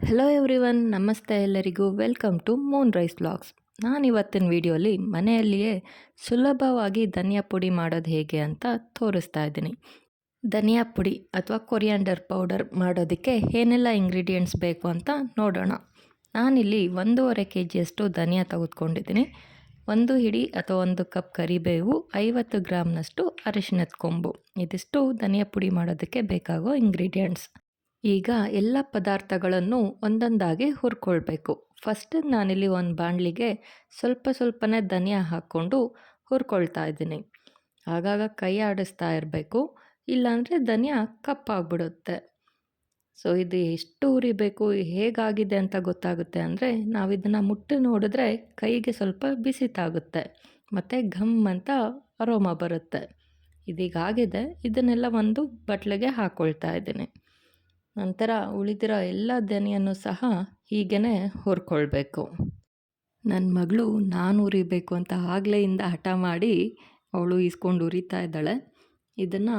Hello everyone ನಮಸ್ತೆ ಎಲ್ಲರಿಗೂ. Welcome to moon rise blogs ನಾನು ಇವತ್ತಿನ ವಿಡಿಯೋಲಿ ಮನೆಯಲ್ಲಿಯೇ ಸುಲಭವಾಗಿ ಧನಿಯಾ ಪುಡಿ ಮಾಡೋದು ಹೇಗೆ ಅಂತ ತೋರಿಸ್ತಾ ಇದ್ದೀನಿ. ಧನಿಯಾ ಪುಡಿ ಅಥವಾ ಕೊರಿಯಾಂಡರ್ ಪೌಡರ್ ಮಾಡೋದಕ್ಕೆ ಏನೆಲ್ಲ ಇಂಗ್ರೀಡಿಯೆಂಟ್ಸ್ ಬೇಕು ಅಂತ ನೋಡೋಣ. ನಾನಿಲ್ಲಿ ಒಂದೂವರೆ ಕೆ ಜಿಯಷ್ಟು ಧನಿಯಾ ತೆಗೆದುಕೊಂಡಿದ್ದೀನಿ. ಒಂದು ಹಿಡಿ ಅಥವಾ ಒಂದು ಕಪ್ ಕರಿಬೇವು, ಐವತ್ತು ಗ್ರಾಮ್ನಷ್ಟು ಅರಿಶಿನದ ಕೊಂಬು. ಇದಿಷ್ಟು ಧನಿಯಾ ಪುಡಿ ಮಾಡೋದಕ್ಕೆ ಬೇಕಾಗೋ ಇಂಗ್ರೀಡಿಯೆಂಟ್ಸ್ ಈಗ ಎಲ್ಲ ಪದಾರ್ಥಗಳನ್ನು ಒಂದೊಂದಾಗಿ ಹುರ್ಕೊಳ್ಬೇಕು. ಫಸ್ಟ್ ನಾನಿಲ್ಲಿ ಒಂದು ಬಾಣಲಿಗೆ ಸ್ವಲ್ಪ ಸ್ವಲ್ಪನೇ ಧನಿಯಾ ಹಾಕ್ಕೊಂಡು ಹುರ್ಕೊಳ್ತಾ ಇದ್ದೀನಿ. ಆಗಾಗ ಕೈ ಆಡಿಸ್ತಾ ಇರಬೇಕು. ಇಲ್ಲಾಂದರೆ ಧನಿಯಾ ಕಪ್ಪಾಗ್ಬಿಡುತ್ತೆ ಸೊ, ಇದು ಎಷ್ಟು ಉರಿಬೇಕು ಹೇಗಾಗಿದೆ ಅಂತ ಗೊತ್ತಾಗುತ್ತೆ ಅಂದರೆ ನಾವು ಇದನ್ನು ಮುಟ್ಟಿ ನೋಡಿದ್ರೆ ಕೈಗೆ ಸ್ವಲ್ಪ ಬಿಸಿತಾಗುತ್ತೆ. ಮತ್ತು ಘಮ್ ಅಂತ ಅರೋಮ ಬರುತ್ತೆ. ಇದೀಗಾಗಿದೆ ಇದನ್ನೆಲ್ಲ ಒಂದು ಬಟ್ಲಿಗೆ ಹಾಕ್ಕೊಳ್ತಾ ಇದ್ದೀನಿ. ನಂತರ ಉಳಿದಿರೋ ಎಲ್ಲ ದನಿಯನ್ನು ಸಹ ಹೀಗೇ ಹುರ್ಕೊಳ್ಬೇಕು. ನನ್ನ ಮಗಳು ನಾನು ಉರಿಬೇಕು ಅಂತ ಆಗ್ಲೆಯಿಂದ ಹಠ ಮಾಡಿ ಅವಳು ಇಸ್ಕೊಂಡು ಉರಿತಾ ಇದ್ದಾಳೆ. ಇದನ್ನು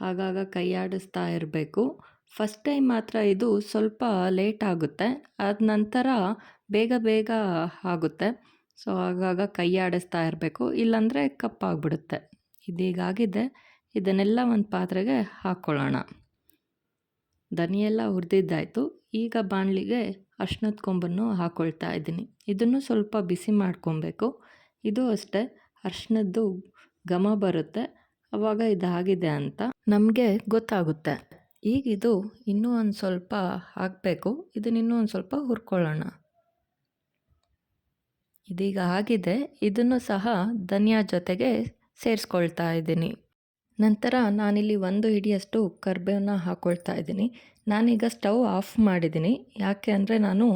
ಆಗಾಗ ಕೈಯಾಡಿಸ್ತಾ ಇರಬೇಕು. ಫಸ್ಟ್ ಟೈಮ್ ಮಾತ್ರ ಇದು ಸ್ವಲ್ಪ ಲೇಟ್ ಆಗುತ್ತೆ. ಆದ ನಂತರ ಬೇಗ ಬೇಗ ಆಗುತ್ತೆ. ಸೊ ಆಗಾಗ ಕೈಯಾಡಿಸ್ತಾ ಇರಬೇಕು. ಇಲ್ಲಾಂದರೆ ಕಪ್ಪಾಗ್ಬಿಡುತ್ತೆ. ಇದೀಗಾಗಿದೆ. ಇದನ್ನೆಲ್ಲ ಒಂದು ಪಾತ್ರೆಗೆ ಹಾಕ್ಕೊಳ್ಳೋಣ ದನಿಯೆಲ್ಲ ಹುರಿದಿದ್ದಾಯಿತು. ಈಗ ಬಾಣಲಿಗೆ ಅರ್ಶಿನದ ಕೊಂಬನ್ನು ಹಾಕ್ಕೊಳ್ತಾ ಇದ್ದೀನಿ. ಇದನ್ನು ಸ್ವಲ್ಪ ಬಿಸಿ ಮಾಡ್ಕೊಬೇಕು. ಇದು ಅಷ್ಟೇ ಅರ್ಶಿನದ್ದು ಘಮ ಬರುತ್ತೆ. ಆವಾಗ ಇದಾಗಿದೆ ಅಂತ ನಮಗೆ ಗೊತ್ತಾಗುತ್ತೆ. ಈಗ ಇದು ಇನ್ನೂ ಒಂದು ಸ್ವಲ್ಪ ಹಾಕಬೇಕು. ಇದನ್ನ ಇನ್ನೂ ಒಂದು ಸ್ವಲ್ಪ ಹುರ್ಕೊಳ್ಳೋಣ. ಇದೀಗ ಆಗಿದೆ. ಇದನ್ನು ಸಹ ಧನಿಯಾ ಜೊತೆಗೆ ಸೇರಿಸ್ಕೊಳ್ತಾ ಇದ್ದೀನಿ. ನಂತರ ನಾನಿಲ್ಲಿ ಒಂದು ಹಿಡಿಯಷ್ಟು ಕರಿಬೇವನ್ನ ಹಾಕ್ಕೊಳ್ತಾ ಇದ್ದೀನಿ. ನಾನೀಗ ಸ್ಟವ್ ಆಫ್ ಮಾಡಿದ್ದೀನಿ. ಯಾಕೆ ಅಂದರೆ ನಾನು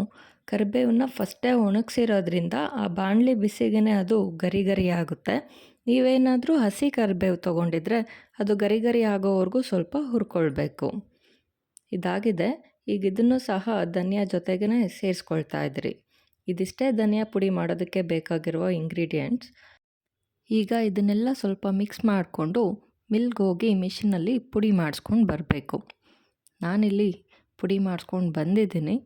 ಕರಿಬೇವನ್ನ ಫಸ್ಟೇ ಒಣಗಿಸಿರೋದ್ರಿಂದ ಆ ಬಾಣಲಿ ಬಿಸಿಗೇ ಅದು ಗರಿ ಗರಿ ಆಗುತ್ತೆ. ನೀವೇನಾದರೂ ಹಸಿ ಕರಿಬೇವು ತೊಗೊಂಡಿದ್ರೆ ಅದು ಗರಿ ಆಗೋವರೆಗೂ ಸ್ವಲ್ಪ ಹುರ್ಕೊಳ್ಬೇಕು. ಇದಾಗಿದೆ. ಈಗ ಇದನ್ನು ಸಹ ಧನಿಯಾ ಜೊತೆಗೇ ಸೇರಿಸ್ಕೊಳ್ತಾ ಇದ್ರಿ. ಇದಿಷ್ಟೇ ಧನಿಯಾ ಪುಡಿ ಮಾಡೋದಕ್ಕೆ ಬೇಕಾಗಿರುವ ಇಂಗ್ರೀಡಿಯೆಂಟ್ಸ್ ಈಗ ಇದನ್ನೆಲ್ಲ ಸ್ವಲ್ಪ ಮಿಕ್ಸ್ ಮಾಡಿಕೊಂಡು ಮಿಲ್ಗೆ ಹೋಗಿ ಮಿಷಿನಲ್ಲಿ ಪುಡಿ ಮಾಡಿಸ್ಕೊಂಡು ಬರಬೇಕು. ನಾನಿಲ್ಲಿ ಪುಡಿ ಮಾಡಿಸ್ಕೊಂಡು ಬಂದಿದ್ದೀನಿ.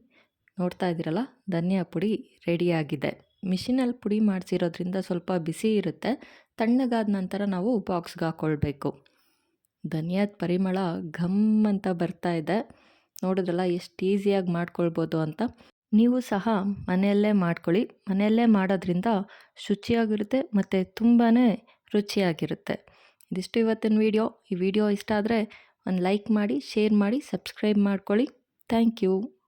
ನೋಡ್ತಾ ಇದ್ದೀರಲ್ಲ, ಧನಿಯಾ ಪುಡಿ ರೆಡಿಯಾಗಿದೆ. ಮಿಷಿನಲ್ಲಿ ಪುಡಿ ಮಾಡಿಸಿರೋದ್ರಿಂದ ಸ್ವಲ್ಪ ಬಿಸಿ ಇರುತ್ತೆ. ತಣ್ಣಗಾದ ನಂತರ ನಾವು ಬಾಕ್ಸ್ಗೆ ಹಾಕ್ಕೊಳ್ಬೇಕು ಧನಿಯಾದ ಪರಿಮಳ ಘಮ್ ಅಂತ ಬರ್ತಾ ಇದೆ. ನೋಡಿದ್ರಲ್ಲ, ಎಷ್ಟು ಈಸಿಯಾಗಿ ಮಾಡ್ಕೊಳ್ಬೋದು ಅಂತ. ನೀವು ಸಹ ಮನೆಯಲ್ಲೇ ಮಾಡ್ಕೊಳ್ಳಿ. ಮನೆಯಲ್ಲೇ ಮಾಡೋದ್ರಿಂದ ಶುಚಿಯಾಗಿರುತ್ತೆ ಮತ್ತು ತುಂಬಾ ರುಚಿಯಾಗಿರುತ್ತೆ. ಇದಿಷ್ಟು ಇವತ್ತಿನ ವಿಡಿಯೋ. ಈ ವಿಡಿಯೋ ಇಷ್ಟ ಆದರೆ ಒಂದು ಲೈಕ್ ಮಾಡಿ, ಶೇರ್ ಮಾಡಿ, ಸಬ್ಸ್ಕ್ರೈಬ್ ಮಾಡ್ಕೊಳ್ಳಿ. Thank you.